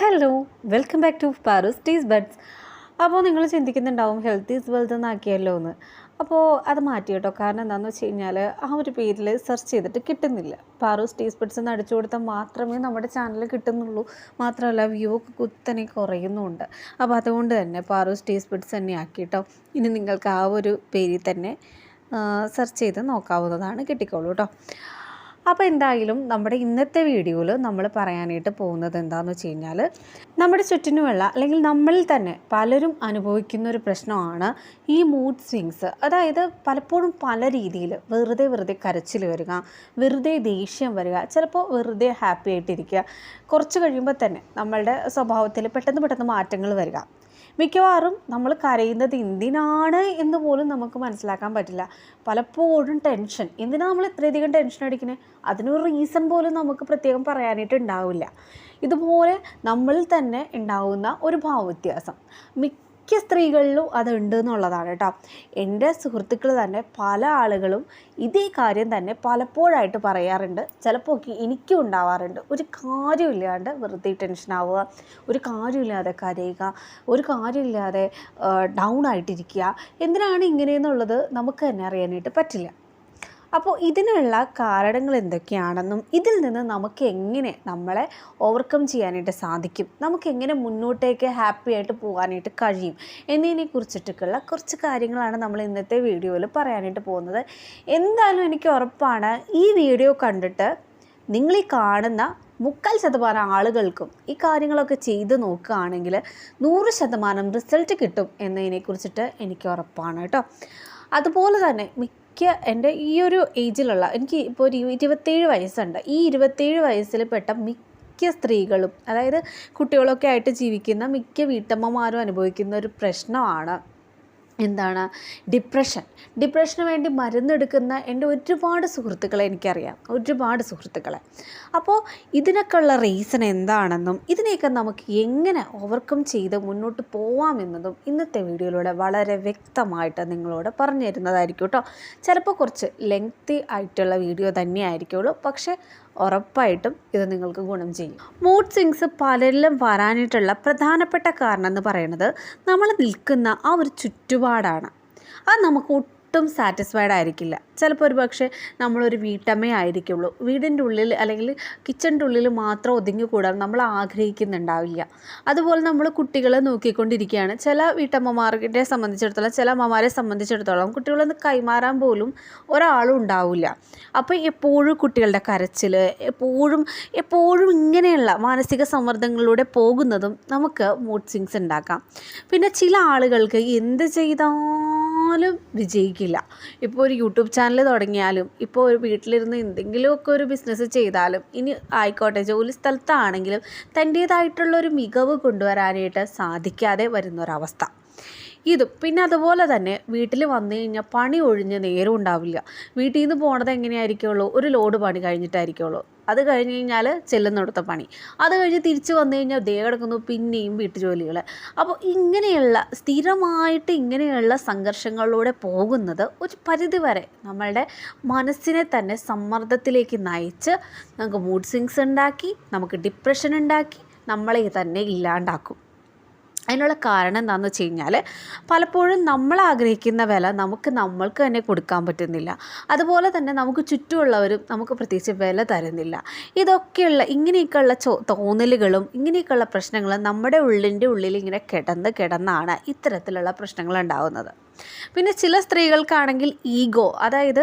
Hello welcome back to പാരസ് ടീസ് buds അപ്പോൾ നിങ്ങൾ ചിന്തിക്കുന്നുണ്ടാവും ഹെൽത്ത് ഈസ് വെൽത്ത് എന്നാക്കിയല്ലോ എന്ന്. അപ്പോൾ അത് മാറ്റി കേട്ടോ. കാരണം എന്താണെന്ന് വെച്ച് കഴിഞ്ഞാൽ ആ ഒരു പേരിൽ സെർച്ച് ചെയ്തിട്ട് കിട്ടുന്നില്ല. പാറൂസ് ടീസ് ബഡ്സ് എന്ന് അടിച്ചു കൊടുത്താൽ മാത്രമേ നമ്മുടെ ചാനൽ കിട്ടുന്നുള്ളൂ. മാത്രമല്ല വ്യൂ ഒക്കെ കുത്തനെ കുറയുന്നുണ്ട്. അപ്പോൾ അതുകൊണ്ട് തന്നെ പാറൂസ് ടീസ് ബഡ്സ് തന്നെ ആക്കി കേട്ടോ. ഇനി നിങ്ങൾക്ക് ആ ഒരു പേരിൽ തന്നെ സെർച്ച് ചെയ്ത് നോക്കാവുന്നതാണ്. കിട്ടിക്കോളൂ കേട്ടോ. അപ്പോൾ എന്തായാലും നമ്മുടെ ഇന്നത്തെ വീഡിയോയിൽ നമ്മൾ പറയാനായിട്ട് പോകുന്നത് എന്താണെന്ന് വെച്ച് കഴിഞ്ഞാൽ നമ്മുടെ ചുറ്റിനുമുള്ള അല്ലെങ്കിൽ നമ്മളിൽ തന്നെ പലരും അനുഭവിക്കുന്ന ഒരു പ്രശ്നമാണ് ഈ മൂഡ് സ്വിങ്സ് അതായത് പലപ്പോഴും പല രീതിയിൽ വെറുതെ വെറുതെ കരച്ചിൽ വരിക വെറുതെ ദേഷ്യം വരിക ചിലപ്പോൾ വെറുതെ ഹാപ്പി ആയിട്ടിരിക്കുക. കുറച്ച് കഴിയുമ്പോൾ തന്നെ നമ്മളുടെ സ്വഭാവത്തിൽ പെട്ടെന്ന് പെട്ടെന്ന് മാറ്റങ്ങൾ വരിക. മിക്കവാറും നമ്മൾ കരയുന്നത് എന്തിനാണ് എന്ന് പോലും നമുക്ക് മനസ്സിലാക്കാൻ പറ്റില്ല. പലപ്പോഴും ടെൻഷൻ എന്തിനാണ് നമ്മൾ ഇത്രയധികം ടെൻഷൻ അടിക്കുന്നത് അതിനൊരു റീസൺ പോലും നമുക്ക് പ്രത്യേകം പറയാനായിട്ട് ഉണ്ടാവില്ല. ഇതുപോലെ നമ്മളിൽ തന്നെ ഉണ്ടാവുന്ന ഒരു ഭാവവ്യത്യാസം. മിക്ക മിക്ക സ്ത്രീകളിലും അതുണ്ട് എന്നുള്ളതാണ് കേട്ടോ. എന്റെ സുഹൃത്തുക്കൾ തന്നെ പല ആളുകളും ഇതേ കാര്യം തന്നെ പലപ്പോഴായിട്ട് പറയാറുണ്ട്. ചിലപ്പോൾ ഒക്കെ എനിക്കും ഉണ്ടാവാറുണ്ട്. ഒരു കാര്യമില്ലാണ്ട് വെറുതെ ടെൻഷൻ ആവുക ഒരു കാര്യമില്ലാതെ കരയുക ഒരു കാര്യമില്ലാതെ ഡൗൺ ആയിട്ടിരിക്കുക. എന്തിനാണ് ഇങ്ങനെയെന്നുള്ളത് നമുക്ക് തന്നെ അറിയാനായിട്ട് പറ്റില്ല. അപ്പോൾ ഇതിനുള്ള കാരണങ്ങൾ എന്തൊക്കെയാണെന്നും ഇതിൽ നിന്ന് നമുക്ക് എങ്ങനെ നമ്മളെ ഓവർകം ചെയ്യാനായിട്ട് സാധിക്കും? നമുക്ക് എങ്ങനെ മുന്നോട്ടേക്ക് ഹാപ്പി ആയിട്ട് പോകാനായിട്ട് കഴിയും? എന്നതിനെ കുറിച്ചിട്ടൊക്കെയുള്ള കുറച്ച് കാര്യങ്ങളാണ് നമ്മൾ ഇന്നത്തെ വീഡിയോയിൽ പറയാനായിട്ട് പോകുന്നത്. എന്തായാലും എനിക്ക് ഉറപ്പാണ് ഈ വീഡിയോ കണ്ടിട്ട് നിങ്ങൾ ഈ കാണുന്ന മുക്കാൽ ശതമാനം ആളുകൾക്കും ഈ കാര്യങ്ങളൊക്കെ ചെയ്ത് നോക്കുകയാണെങ്കിൽ നൂറ് ശതമാനം റിസൾട്ട് കിട്ടും എന്നതിനെക്കുറിച്ചിട്ട് എനിക്ക് ഉറപ്പാണ് കേട്ടോ. അതുപോലെ തന്നെ മിക്ക എന്റെ ഈ ഒരു ഏജിലുള്ള എനിക്ക് ഇപ്പോൾ ഒരു ഇരുപത്തേഴ് വയസ്സുണ്ട്. ഈ ഇരുപത്തേഴ് വയസ്സിൽ പെട്ട മിക്ക സ്ത്രീകളും അതായത് കുട്ടികളൊക്കെ ആയിട്ട് ജീവിക്കുന്ന മിക്ക വീട്ടമ്മമാരും അനുഭവിക്കുന്ന ഒരു പ്രശ്നമാണ്. എന്താണ്? ഡിപ്രഷൻ ഡിപ്രഷന് വേണ്ടി മരുന്നെടുക്കുന്ന എന്റെ ഒരുപാട് സുഹൃത്തുക്കളെ എനിക്കറിയാം. ഒരുപാട് സുഹൃത്തുക്കളെ. അപ്പോൾ ഇതിനൊക്കെയുള്ള റീസൺ എന്താണെന്നും ഇതിനെയൊക്കെ നമുക്ക് എങ്ങനെ ഓവർകം ചെയ്ത് മുന്നോട്ട് പോവാമെന്നതും ഇന്നത്തെ വീഡിയോയിലൂടെ വളരെ വ്യക്തമായിട്ട് നിങ്ങളോട് പറഞ്ഞു തരുന്നതായിരിക്കും കേട്ടോ. ചിലപ്പോൾ കുറച്ച് ലെങ്തി ആയിട്ടുള്ള വീഡിയോ തന്നെ ആയിരിക്കുള്ളൂ പക്ഷേ ഉറപ്പായിട്ടും ഇത് നിങ്ങൾക്ക് ഗുണം ചെയ്യും. മൂഡ് സ്വിങ്സ് പലരിലും വരാനായിട്ടുള്ള പ്രധാനപ്പെട്ട കാരണം എന്ന് പറയുന്നത് നമ്മൾ നിൽക്കുന്ന ആ ഒരു ചുറ്റുപാടാണ്. അത് നമുക്ക് ഒട്ടും സാറ്റിസ്ഫൈഡ് ആയിരിക്കില്ല. ചിലപ്പോൾ ഒരു പക്ഷേ നമ്മളൊരു വീട്ടമ്മയായിരിക്കുള്ളൂ വീടിന്റെ ഉള്ളിൽ അല്ലെങ്കിൽ കിച്ചണിന്റെ ഉള്ളിൽ മാത്രം ഒതുങ്ങിക്കൂടാൻ നമ്മൾ ആഗ്രഹിക്കുന്നുണ്ടാവില്ല. അതുപോലെ നമ്മൾ കുട്ടികളെ നോക്കിക്കൊണ്ടിരിക്കുകയാണ്. ചില വീട്ടമ്മമാരെ സംബന്ധിച്ചിടത്തോളം ചില അമ്മമാരെ സംബന്ധിച്ചിടത്തോളം കുട്ടികളൊന്ന് കൈമാറാൻ പോലും ഒരാളും ഉണ്ടാവില്ല. അപ്പോൾ എപ്പോഴും കുട്ടികളുടെ കരച്ചിൽ എപ്പോഴും എപ്പോഴും ഇങ്ങനെയുള്ള മാനസിക സമ്മർദ്ദങ്ങളിലൂടെ പോകുന്നതും നമുക്ക് മൂഡ് സ്വിങ്സ് ഉണ്ടാക്കാം. പിന്നെ ചില ആളുകൾക്ക് എന്ത് ചെയ്താലും വിജയിക്കില്ല. ഇപ്പോൾ ഒരു യൂട്യൂബ് ചാനൽ തുടങ്ങിയാലും ഇപ്പോൾ ഒരു വീട്ടിലിരുന്ന് എന്തെങ്കിലുമൊക്കെ ഒരു ബിസിനസ് ചെയ്താലും ഇനി ആയിക്കോട്ടെ ജോലി സ്ഥലത്താണെങ്കിലും തന്റേതായിട്ടുള്ള ഒരു മികവ് കൊണ്ടുവരാനായിട്ട് സാധിക്കാതെ വരുന്നൊരവസ്ഥ. ഇതും. പിന്നെ അതുപോലെ തന്നെ വീട്ടിൽ വന്നു കഴിഞ്ഞാൽ പണി ഒഴിഞ്ഞ് നേരം ഉണ്ടാവില്ല. വീട്ടിൽ നിന്ന് പോണത് എങ്ങനെയായിരിക്കുള്ളൂ? ഒരു ലോഡ് പണി കഴിഞ്ഞിട്ടായിരിക്കുള്ളൂ. അത് കഴിഞ്ഞ് കഴിഞ്ഞാൽ ചെല്ലുന്നിടത്ത പണി. അത് കഴിഞ്ഞ് തിരിച്ച് വന്നു കഴിഞ്ഞാൽ ദേ കിടക്കുന്നു പിന്നെയും വീട്ടുജോലികൾ. അപ്പോൾ ഇങ്ങനെയുള്ള സ്ഥിരമായിട്ട് ഇങ്ങനെയുള്ള സംഘർഷങ്ങളിലൂടെ പോകുന്നത് ഒരു പരിധിവരെ നമ്മളുടെ മനസ്സിനെ തന്നെ സമ്മർദ്ദത്തിലേക്ക് നയിച്ച് നമുക്ക് മൂഡ് സ്വിങ്സ് ഉണ്ടാക്കി നമുക്ക് ഡിപ്രഷൻ ഉണ്ടാക്കി നമ്മളെ തന്നെ ഇല്ലാണ്ടാക്കും. അതിനുള്ള കാരണം എന്താണെന്ന് വെച്ച് കഴിഞ്ഞാൽ പലപ്പോഴും നമ്മൾ ആഗ്രഹിക്കുന്ന വില നമുക്ക് നമ്മൾക്ക് തന്നെ കൊടുക്കാൻ പറ്റുന്നില്ല. അതുപോലെ തന്നെ നമുക്ക് ചുറ്റുമുള്ളവരും നമുക്ക് പ്രത്യേകിച്ച് വില തരുന്നില്ല. ഇതൊക്കെയുള്ള ഇങ്ങനെയൊക്കെയുള്ള ചോ തോന്നലുകളും ഇങ്ങനെയൊക്കെയുള്ള പ്രശ്നങ്ങളും നമ്മുടെ ഉള്ളിന്റെ ഉള്ളിൽ ഇങ്ങനെ കിടന്ന് കിടന്നാണ് ഇത്തരത്തിലുള്ള പ്രശ്നങ്ങൾ ഉണ്ടാകുന്നത് പിന്നെ ചില സ്ത്രീകൾക്കാണെങ്കിൽ ഈഗോ അതായത്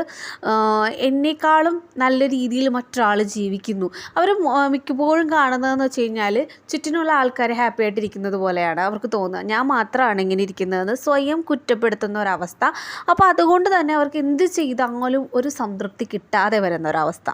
എന്നേക്കാളും നല്ല രീതിയിൽ മറ്റൊരാൾ ജീവിക്കുന്നു. അവർ മിക്കപ്പോഴും കാണുന്നതെന്ന് വെച്ച് കഴിഞ്ഞാൽ ചുറ്റിനുള്ള ആൾക്കാരെ ഹാപ്പി ആയിട്ടിരിക്കുന്നത് പോലെയാണ് അവർക്ക് തോന്നുക. ഞാൻ മാത്രമാണ് ഇങ്ങനെ ഇരിക്കുന്നതെന്ന് സ്വയം കുറ്റപ്പെടുത്തുന്ന ഒരവസ്ഥ. അപ്പോൾ അതുകൊണ്ട് തന്നെ അവർക്ക് എന്ത് ചെയ്താലും ഒരു സംതൃപ്തി കിട്ടാതെ വരുന്ന ഒരവസ്ഥ.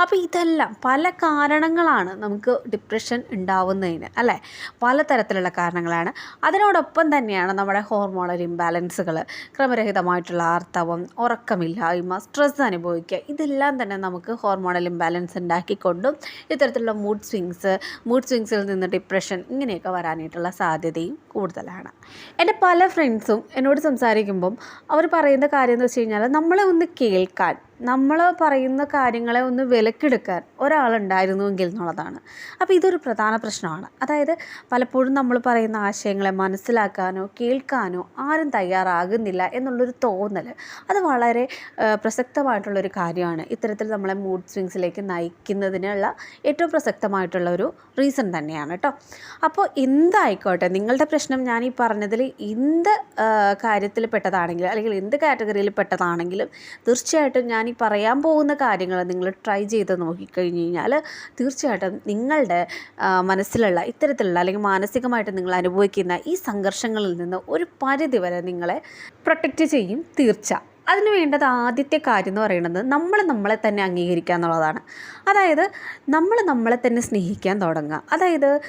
അപ്പോൾ ഇതെല്ലാം പല കാരണങ്ങളാണ് നമുക്ക് ഡിപ്രഷൻ ഉണ്ടാവുന്നതിന് അല്ലേ? പലതരത്തിലുള്ള കാരണങ്ങളാണ്. അതിനോടൊപ്പം തന്നെയാണ് നമ്മുടെ ഹോർമോണൽ ഇംബാലൻസുകൾ ക്രമരഹിതമായിട്ടുള്ള ആർത്തവം ഉറക്കമില്ലായ്മ സ്ട്രെസ് അനുഭവിക്കുക. ഇതെല്ലാം തന്നെ നമുക്ക് ഹോർമോണൽ ഇംബാലൻസ് ഉണ്ടാക്കിക്കൊണ്ടും ഇത്തരത്തിലുള്ള മൂഡ് സ്വിങ്സ് മൂഡ് സ്വിങ്സിൽ നിന്ന് ഡിപ്രഷൻ ഇങ്ങനെയൊക്കെ വരാനായിട്ടുള്ള സാധ്യതയും കൂടുതലാണ്. എന്റെ പല ഫ്രണ്ട്സും എന്നോട് സംസാരിക്കുമ്പം അവർ പറയുന്ന കാര്യം എന്ന് വെച്ച് കഴിഞ്ഞാൽ നമ്മളെ ഒന്ന് കേൾക്കാൻ നമ്മൾ പറയുന്ന കാര്യങ്ങളെ ഒന്ന് വില വിലക്കെടുക്കാൻ ഒരാളുണ്ടായിരുന്നുവെങ്കിൽ എന്നുള്ളതാണ്. അപ്പോൾ ഇതൊരു പ്രധാന പ്രശ്നമാണ്. അതായത് പലപ്പോഴും നമ്മൾ പറയുന്ന ആശയങ്ങളെ മനസ്സിലാക്കാനോ കേൾക്കാനോ ആരും തയ്യാറാകുന്നില്ല എന്നുള്ളൊരു തോന്നൽ. അത് വളരെ പ്രസക്തമായിട്ടുള്ളൊരു കാര്യമാണ്. ഇത്തരത്തിൽ നമ്മളെ മൂഡ് സ്വിങ്സിലേക്ക് നയിക്കുന്നതിനുള്ള ഏറ്റവും പ്രസക്തമായിട്ടുള്ള ഒരു റീസൺ തന്നെയാണ് കേട്ടോ. അപ്പോൾ എന്തായിക്കോട്ടെ നിങ്ങളുടെ പ്രശ്നം ഞാൻ ഈ പറഞ്ഞതിൽ എന്ത് കാര്യത്തിൽ പെട്ടതാണെങ്കിലും അല്ലെങ്കിൽ എന്ത് കാറ്റഗറിയിൽ പെട്ടതാണെങ്കിലും തീർച്ചയായിട്ടും ഞാൻ ഈ പറയാൻ പോകുന്ന കാര്യങ്ങൾ നിങ്ങൾ ട്രൈ ചെയ്ത് നോക്കിക്കഴിഞ്ഞ് കഴിഞ്ഞാൽ തീർച്ചയായിട്ടും നിങ്ങളുടെ മനസ്സിലുള്ള ഇത്തരത്തിലുള്ള അല്ലെങ്കിൽ മാനസികമായിട്ട് നിങ്ങൾ അനുഭവിക്കുന്ന ഈ സംഘർഷങ്ങളിൽ നിന്ന് ഒരു പരിധി വരെ നിങ്ങളെ പ്രൊട്ടക്റ്റ് ചെയ്യും തീർച്ച. അതിന് വേണ്ടത് ആദ്യത്തെ കാര്യം എന്ന് പറയുന്നത് നമ്മൾ നമ്മളെ തന്നെ അംഗീകരിക്കുക എന്നുള്ളതാണ്. അതായത് നമ്മൾ നമ്മളെ തന്നെ സ്നേഹിക്കാൻ തുടങ്ങുക. അതായത്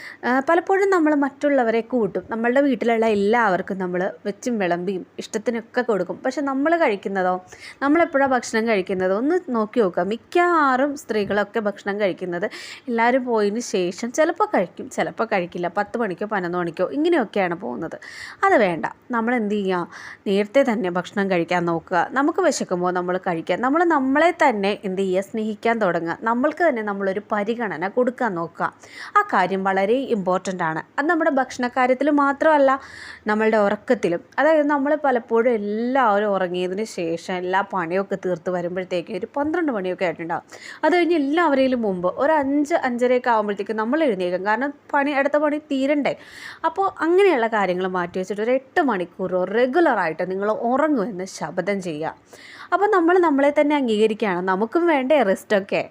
പലപ്പോഴും നമ്മൾ മറ്റുള്ളവരെ കൂട്ടും. നമ്മളുടെ വീട്ടിലുള്ള എല്ലാവർക്കും നമ്മൾ വെച്ചും വിളമ്പിയും ഇഷ്ടത്തിനൊക്കെ കൊടുക്കും. പക്ഷെ നമ്മൾ കഴിക്കുന്നതോ നമ്മളെപ്പോഴാണ് ഭക്ഷണം കഴിക്കുന്നതോ ഒന്ന് നോക്കി നോക്കുക. മിക്കവാറും സ്ത്രീകളൊക്കെ ഭക്ഷണം കഴിക്കുന്നത് എല്ലാവരും പോയതിന് ശേഷം ചിലപ്പോൾ കഴിക്കും ചിലപ്പോൾ കഴിക്കില്ല. പത്ത് മണിക്കോ പതിനൊന്ന് മണിക്കോ ഇങ്ങനെയൊക്കെയാണ് പോകുന്നത്. അത് വേണ്ട. നമ്മൾ എന്ത് ചെയ്യുക? നേരത്തെ തന്നെ ഭക്ഷണം കഴിക്കാൻ നോക്കുക. നമുക്ക് വിശക്കുമ്പോൾ നമ്മൾ കഴിക്കുക നമ്മൾ നമ്മളെ തന്നെ എന്ത് ചെയ്യുക സ്നേഹിക്കാൻ തുടങ്ങുക. നമ്മൾക്ക് തന്നെ നമ്മളൊരു പരിഗണന കൊടുക്കാൻ നോക്കുക. ആ കാര്യം വളരെ ഇമ്പോർട്ടന്റ് ആണ്. അത് നമ്മുടെ ഭക്ഷണക്കാര്യത്തിൽ മാത്രമല്ല നമ്മളുടെ ഉറക്കത്തിലും. അതായത് നമ്മൾ പലപ്പോഴും എല്ലാവരും ഉറങ്ങിയതിന് ശേഷം എല്ലാ പണിയൊക്കെ തീർത്ത് വരുമ്പോഴത്തേക്കും ഒരു പന്ത്രണ്ട് മണിയൊക്കെ ആയിട്ടുണ്ടാകും അത് കഴിഞ്ഞ് എല്ലാവരെയും മുമ്പ് ഒരു അഞ്ച് അഞ്ചരയൊക്കെ ആകുമ്പോഴത്തേക്കും നമ്മൾ എഴുന്നേൽക്കും. കാരണം പണി അടുത്ത പണി തീരണ്ടേ. അപ്പോൾ അങ്ങനെയുള്ള കാര്യങ്ങൾ മാറ്റി വെച്ചിട്ട് ഒരു എട്ട് മണിക്കൂറോ റെഗുലറായിട്ട് നിങ്ങൾ ഉറങ്ങുമെന്ന് ശപഥം ചെയ്യുക. അപ്പോൾ നമ്മൾ നമ്മളെ തന്നെ അംഗീകരിക്കുകയാണ്. നമുക്കും വേണ്ടേ റെസ്റ്റൊക്കെ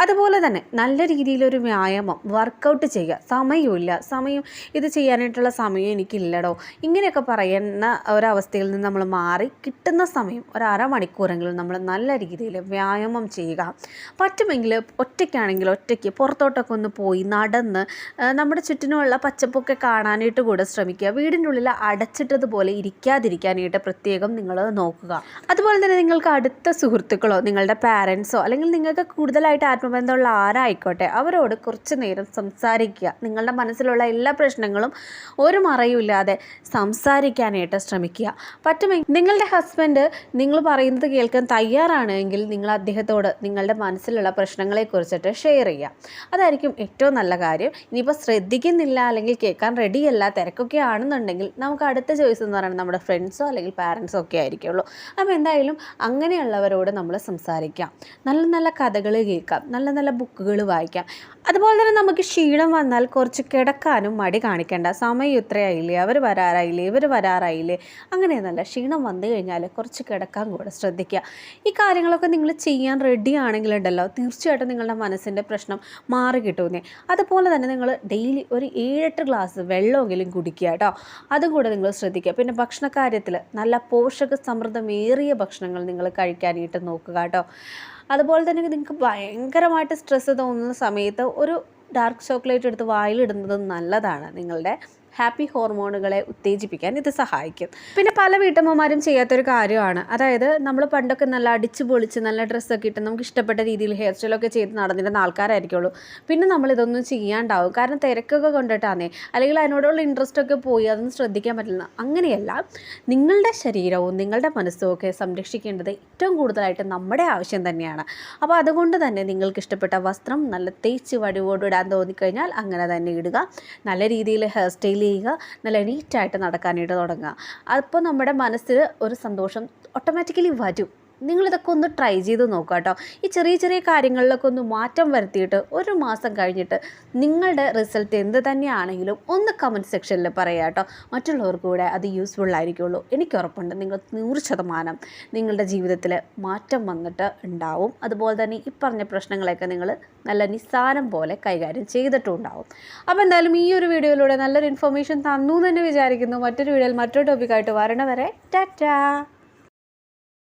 അതുപോലെ തന്നെ നല്ല രീതിയിലൊരു വ്യായാമം വർക്കൗട്ട് ചെയ്യുക. സമയമില്ല. സമയം ഇത് ചെയ്യാനായിട്ടുള്ള സമയം എനിക്കില്ലടോ. ഇങ്ങനെയൊക്കെ പറയുന്ന ഒരവസ്ഥയിൽ നിന്ന് നമ്മൾ മാറി കിട്ടുന്ന സമയം ഒരു അരമണിക്കൂറെങ്കിലും നമ്മൾ നല്ല രീതിയിൽ വ്യായാമം ചെയ്യുക. പറ്റുമെങ്കിൽ ഒറ്റയ്ക്കാണെങ്കിൽ ഒറ്റയ്ക്ക് പുറത്തോട്ടൊക്കെ ഒന്ന് പോയി നടന്ന് നമ്മുടെ ചുറ്റിനുമുള്ള പച്ചപ്പൊക്കെ കാണാനായിട്ട് കൂടെ ശ്രമിക്കുക. വീടിന്റെ ഉള്ളിൽ അടച്ചിട്ടതുപോലെ ഇരിക്കാതിരിക്കാനായിട്ട് പ്രത്യേകം നിങ്ങൾ നോക്കുക. അതുപോലെ തന്നെ നിങ്ങൾക്ക് അടുത്ത സുഹൃത്തുക്കളോ നിങ്ങളുടെ പാരൻസോ അല്ലെങ്കിൽ നിങ്ങൾക്ക് കൂടുതലായിട്ട് ആത്മബന്ധമുള്ള ആരായിക്കോട്ടെ അവരോട് കുറച്ച് നേരം സംസാരിക്കുക. നിങ്ങളുടെ മനസ്സിലുള്ള എല്ലാ പ്രശ്നങ്ങളും ഒരു മറയുമില്ലാതെ സംസാരിക്കാനായിട്ട് ശ്രമിക്കുക. പറ്റുമെങ്കിൽ നിങ്ങളുടെ ഹസ്ബൻഡ് നിങ്ങൾ പറയുന്നത് കേൾക്കാൻ തയ്യാറാണെങ്കിൽ നിങ്ങൾ അദ്ദേഹത്തോട് നിങ്ങളുടെ മനസ്സിലുള്ള പ്രശ്നങ്ങളെക്കുറിച്ചിട്ട് ഷെയർ ചെയ്യുക. അതായിരിക്കും ഏറ്റവും നല്ല കാര്യം. ഇനിയിപ്പോൾ ശ്രദ്ധിക്കുന്നില്ല അല്ലെങ്കിൽ കേൾക്കാൻ റെഡിയല്ല തിരക്കൊക്കെ ആണെന്നുണ്ടെങ്കിൽ നമുക്ക് അടുത്ത ചോയ്സ് എന്ന് പറയുന്നത് നമ്മുടെ ഫ്രണ്ട്സോ അല്ലെങ്കിൽ പാരൻസോ ഒക്കെ ആയിരിക്കുള്ളൂ. അപ്പോൾ എന്തായാലും അങ്ങനെയുള്ളവരോട് നമ്മൾ സംസാരിക്കാം. നല്ല നല്ല കഥകൾ കേൾക്കാം. നല്ല നല്ല ബുക്കുകൾ വായിക്കാം. അതുപോലെ തന്നെ നമുക്ക് ക്ഷീണം വന്നാൽ കുറച്ച് കിടക്കാനും മടി കാണിക്കേണ്ട. സമയം ഇത്രയായില്ലേ? അവർ വരാറായില്ലേ? ഇവർ വരാറായില്ലേ? അങ്ങനെയൊന്നല്ല ക്ഷീണം വന്നു കഴിഞ്ഞാൽ കുറച്ച് കിടക്കാൻ കൂടെ ശ്രദ്ധിക്കുക. ഈ കാര്യങ്ങളൊക്കെ നിങ്ങൾ ചെയ്യാൻ റെഡി ആണെങ്കിലുണ്ടല്ലോ തീർച്ചയായിട്ടും നിങ്ങളുടെ മനസ്സിന്റെ പ്രശ്നം മാറി കിട്ടുന്നേ. അതുപോലെ തന്നെ നിങ്ങൾ ഡെയിലി ഒരു ഏഴെട്ട് ഗ്ലാസ് വെള്ളമെങ്കിലും കുടിക്കുക കേട്ടോ. അതും കൂടെ നിങ്ങൾ ശ്രദ്ധിക്കുക. പിന്നെ ഭക്ഷണ കാര്യത്തിൽ നല്ല പോഷക സമൃദ്ധമേറിയ ഭക്ഷണങ്ങൾ നിങ്ങൾ കഴിക്കാനായിട്ട് നോക്കുക കേട്ടോ. അതുപോലെ തന്നെ നിങ്ങൾക്ക് ഭയങ്കരമായിട്ട് സ്ട്രെസ്സ് തോന്നുന്ന സമയത്ത് ഒരു ഡാർക്ക് ചോക്ലേറ്റ് എടുത്ത് വായിലിടുന്നത് നല്ലതാണ് നിങ്ങളുടെ ഹാപ്പി ഹോർമോണുകളെ ഉത്തേജിപ്പിക്കാൻ ഇത് സഹായിക്കും. പിന്നെ പല വീട്ടമ്മമാരും ചെയ്യാത്തൊരു കാര്യമാണ്. അതായത് നമ്മൾ പണ്ടൊക്കെ നല്ല അടിച്ച് പൊളിച്ച് നല്ല ഡ്രസ്സൊക്കെ ഇട്ട് നമുക്ക് ഇഷ്ടപ്പെട്ട രീതിയിൽ ഹെയർ സ്റ്റൈലൊക്കെ ചെയ്ത് നടന്നിരുന്ന ആൾക്കാരായിരിക്കുള്ളൂ. പിന്നെ നമ്മൾ ഇതൊന്നും ചെയ്യാണ്ടാവും. കാരണം തിരക്കൊക്കെ കൊണ്ടിട്ടാന്നേ അല്ലെങ്കിൽ അതിനോടുള്ള ഇൻട്രസ്റ്റ് ഒക്കെ പോയി അതൊന്നും ശ്രദ്ധിക്കാൻ പറ്റില്ല. അങ്ങനെയല്ല. നിങ്ങളുടെ ശരീരവും നിങ്ങളുടെ മനസ്സും ഒക്കെ സംരക്ഷിക്കേണ്ടത് ഏറ്റവും കൂടുതലായിട്ട് നമ്മുടെ ആവശ്യം തന്നെയാണ്. അപ്പോൾ അതുകൊണ്ട് തന്നെ നിങ്ങൾക്ക് ഇഷ്ടപ്പെട്ട വസ്ത്രം നല്ല തേച്ച് വടിവോട് ഇടാൻ തോന്നിക്കഴിഞ്ഞാൽ അങ്ങനെ തന്നെ ഇടുക. നല്ല രീതിയിൽ ഹെയർ സ്റ്റൈൽ ചെയ്യുക നല്ല നീറ്റായിട്ട് നടക്കാനായിട്ട് തുടങ്ങുക. അപ്പോൾ നമ്മുടെ മനസ്സിൽ ഒരു സന്തോഷം ഓട്ടോമാറ്റിക്കലി വരും. നിങ്ങളിതൊക്കെ ഒന്ന് ട്രൈ ചെയ്ത് നോക്കുക കേട്ടോ ഈ ചെറിയ ചെറിയ കാര്യങ്ങളിലൊക്കെ ഒന്ന് മാറ്റം വരുത്തിയിട്ട് ഒരു മാസം കഴിഞ്ഞിട്ട് നിങ്ങളുടെ റിസൾട്ട് എന്ത് തന്നെയാണെങ്കിലും ഒന്ന് കമന്റ് സെക്ഷനിൽ പറയുക കേട്ടോ മറ്റുള്ളവർക്ക് കൂടെ അത് യൂസ്ഫുൾ ആയിരിക്കുള്ളൂ. എനിക്ക് ഉറപ്പുണ്ട് നിങ്ങൾ നൂറ് ശതമാനം നിങ്ങളുടെ ജീവിതത്തിൽ മാറ്റം വന്നിട്ട് ഉണ്ടാവും. അതുപോലെ തന്നെ ഈ പറഞ്ഞ പ്രശ്നങ്ങളെയൊക്കെ നിങ്ങൾ നല്ല നിസ്സാരം പോലെ കൈകാര്യം ചെയ്തിട്ടും ഉണ്ടാവും. അപ്പോൾ എന്തായാലും ഈ ഒരു വീഡിയോയിലൂടെ നല്ലൊരു ഇൻഫർമേഷൻ തന്നു എന്ന് തന്നെ വിചാരിക്കുന്നു. മറ്റൊരു വീഡിയോയിൽ മറ്റൊരു ടോപ്പിക്കായിട്ട് വരണവരെ ടാറ്റാ!